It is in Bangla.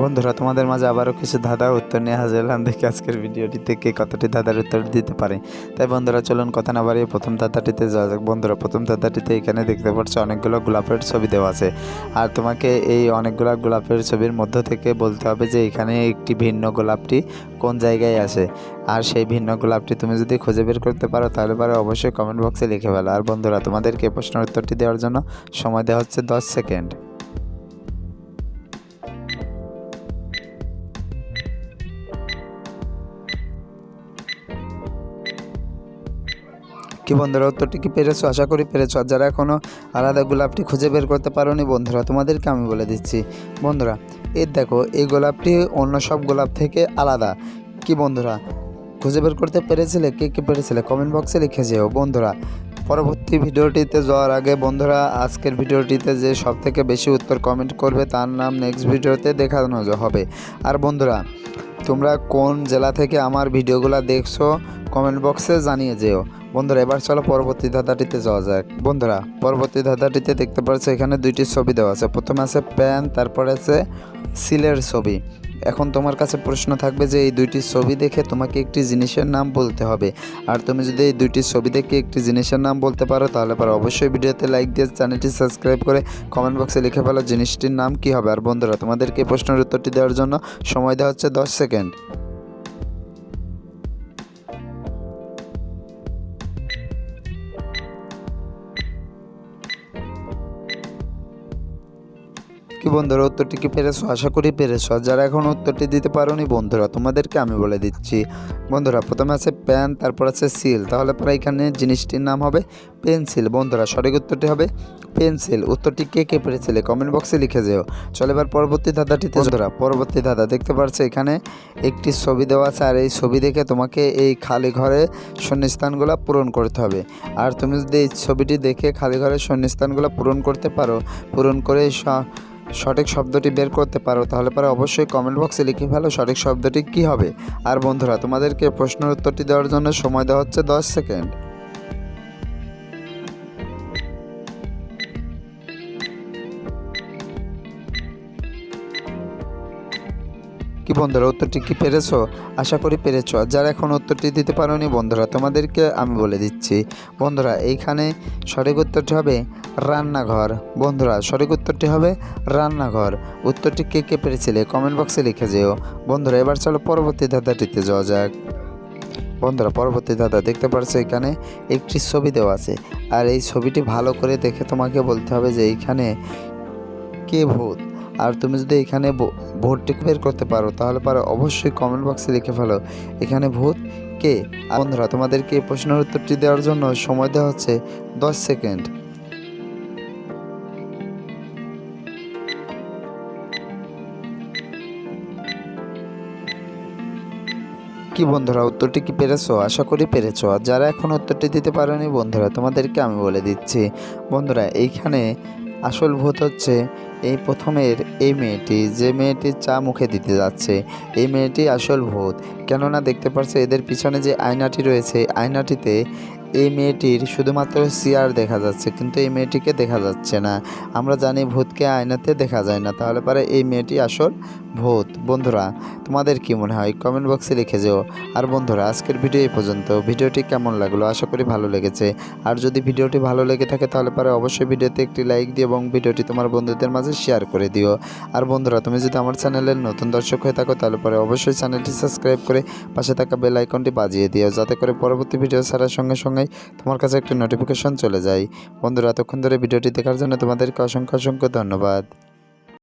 বন্ধুরা, তোমাদের মাঝে আবারও কিছু ধাঁধার উত্তর নিয়ে হাজির হলাম। দেখি আজকের ভিডিওটিতে কে কতটি ধাঁধার উত্তর দিতে পারে। তাই বন্ধুরা, চলুন কথা না বাড়িয়ে প্রথম ধাঁধাটিতে যাওয়া যাক। বন্ধুরা, প্রথম ধাঁধাটিতে এখানে দেখতে পাচ্ছ অনেকগুলো গোলাপের ছবি দেওয়া আছে। আর তোমাকে এই অনেকগুলো গোলাপের ছবির মধ্য থেকে বলতে হবে যে, এখানে একটি ভিন্ন গোলাপটি কোন জায়গায় আসে আর সেই ভিন্ন গোলাপটি তুমি যদি খুঁজে বের করতে পারো, তাহলে পারে অবশ্যই কমেন্ট বক্সে লিখে ফেলো। আর বন্ধুরা, তোমাদেরকে প্রশ্নের উত্তরটি দেওয়ার জন্য সময় দেওয়া হচ্ছে দশ সেকেন্ড। কি বন্ধুরা, উত্তরটি কি পেরেছ? আশা করি পেরেছ। যারা এখনও আলাদা গোলাপটি খুঁজে বের করতে পারোনি, বন্ধুরা, তোমাদেরকে আমি বলে দিচ্ছি। বন্ধুরা এই দেখো, এই গোলাপটি অন্য সব গোলাপ থেকে আলাদা। কি বন্ধুরা, খুঁজে বের করতে পেরেছিলে? কে কে পেরেছিলে? কমেন্ট বক্সে লিখে যেও। বন্ধুরা, পরবর্তী ভিডিওটিতে যাওয়ার আগে বন্ধুরা, আজকের ভিডিওটিতে যে সব থেকে বেশি উত্তর কমেন্ট করবে, তার নাম নেক্সট ভিডিওতে দেখানো হবে। আর বন্ধুরা তোমরা কোন জেলা থেকে আমার ভিডিওগুলো দেখছ কমেন্ট বক্সে জানিয়ে যেও। বন্ধুরা, এবার চলো পরবর্তী ধাঁধাটিতে যাওয়া যাক। বন্ধুরা, পরবর্তী ধাঁধাটিতে দেখতে পাচ্ছ এখানে দুইটি ছবি দেওয়া আছে। প্রথমে আছে প্যান, তারপরে আছে সিলের ছবি। এখন তোমার কাছে প্রশ্ন থাকবে যে এই দুইটি ছবি দেখে তোমাকে একটি জিনিসের নাম বলতে হবে। আর তুমি যদি এই দুইটি ছবি দেখে একটি জিনিসের নাম বলতে পারো, তাহলে পারো অবশ্যই ভিডিওতে লাইক দিয়ে চ্যানেলটি সাবস্ক্রাইব করে কমেন্ট বক্সে লিখে ফেলো জিনিসটির নাম কী হবে। আর বন্ধুরা, তোমাদেরকে প্রশ্নের উত্তরটি দেওয়ার জন্য সময় দেওয়া হচ্ছে দশ সেকেন্ড। কি বন্ধুরা, উত্তরটি কি পেরেছ? আশা করি পেরেছ। যারা এখন উত্তরটি দিতে পারোনি, বন্ধুরা, তোমাদেরকে আমি বলে দিচ্ছি। বন্ধুরা, প্রথমে আছে প্যান, তারপর আছে সিল। তাহলে পরে এখানে জিনিসটির নাম হবে পেন্সিল। বন্ধুরা, সঠিক উত্তরটি হবে পেন্সিল। উত্তরটি কে কে পেরেছিলে? কমেন্ট বক্সে লিখে যেও। চলো এবার পরবর্তী ধাঁধাটিতে বন্ধুরা, পরবর্তী ধাঁধা দেখতে পাচ্ছ এখানে একটি ছবি দেওয়া আছে, আর এই ছবি দেখে তোমাকে এই খালি ঘরে শূন্যস্থানগুলো পূরণ করতে হবে। আর তুমি যদি এই ছবিটি দেখে খালি ঘরের শূন্যস্থানগুলো পূরণ করতে পারো, পূরণ করে সঠিক শব্দটি বের করতে পারো, তাহলে পরে অবশ্যই কমেন্ট বক্সে লিখে ফেলো সঠিক শব্দটি কী হবে। আর বন্ধুরা, তোমাদেরকে প্রশ্নের উত্তরটি দেওয়ার জন্য সময় দেওয়া হচ্ছে দশ সেকেন্ড। কি বন্ধুরা, উত্তরটি কি পেরেছ? আশা করি পেরেছ। যারা এখন উত্তরটি দিতে পারোনি, বন্ধুরা, তোমাদেরকে আমি বলে দিচ্ছি। বন্ধুরা, এইখানে সঠিক উত্তরটি হবে রান্নাঘর। বন্ধুরা, সঠিক উত্তরটি হবে রান্নাঘর। উত্তরটি কে কে পেরেছিলে? কমেন্ট বক্সে লিখে যেও। বন্ধুরা, এবার চলো পরবর্তী ধাঁধাটিতে যাওয়া যাক। বন্ধুরা, পরবর্তী দাদা দেখতে পাচ্ছ এখানে একটি ছবি দেওয়া আছে। আর এই ছবিটি ভালো করে দেখে তোমাকে বলতে হবে যে এইখানে কে ভূত? আর তুমি যদি এখানে ভোটটি বের করতে পারো, তাহলে পারো অবশ্যই কমেন্ট বক্সে লিখে ফেলো। এখানে ভূত কে? বন্ধুরা, তোমাদেরকে প্রশ্নের উত্তরটি দেওয়ার জন্য সময় দেওয়া হচ্ছে দশ সেকেন্ড। কি বন্ধুরা, উত্তরটি কি পেরেছ? আশা করি পেরেছ। আর যারা এখন উত্তরটি দিতে পারেনি বন্ধুরা, তোমাদেরকে আমি বলে দিচ্ছি। বন্ধুরা, এইখানে আসল ভূত হচ্ছে এই প্রথমের এই মেয়েটি যে মেয়েটি চা মুখে দিতে যাচ্ছে এই মেয়েটি আসল ভূত। কেননা দেখতে পাচ্ছ এদের পিছনে যে আয়নাটি রয়েছে, আয়নাটিতে এই মেয়েটির শুধুমাত্র সিয়ার দেখা যাচ্ছে, কিন্তু এই মেয়েটিকে দেখা যাচ্ছে না। আমরা জানি ভূতকে আয়নাতে দেখা যায় না, তাহলে পরে এই মেয়েটি আসল ভূত। বন্ধুরা, তোমাদের কি মনে হয়? কমেন্ট বক্সে লিখে যেও। আর বন্ধুরা, আজকের ভিডিও এই পর্যন্ত। ভিডিওটি কেমন লাগল? আশা করি ভালো লেগেছে। আর যদি ভিডিওটি ভালো লেগে থাকে, তাহলে পরে অবশ্যই ভিডিওতে একটি লাইক দিও এবং ভিডিওটি তোমার বন্ধুদের মাঝে শেয়ার করে দিও। আর বন্ধুরা, তুমি যদি আমার চ্যানেলের নতুন দর্শক হয়ে থাকো, তাহলে পরে অবশ্যই চ্যানেলটি সাবস্ক্রাইব করে পাশে থাকা বেল আইকনটি বাজিয়ে দিও, যাতে করে পরবর্তী ভিডিও ছাড়ার সঙ্গে সঙ্গেই তোমার কাছে একটি নোটিফিকেশন চলে যায়। বন্ধুরা, এতক্ষণ ধরে ভিডিওটি দেখার জন্য তোমাদেরকে অসংখ্য অসংখ্য ধন্যবাদ।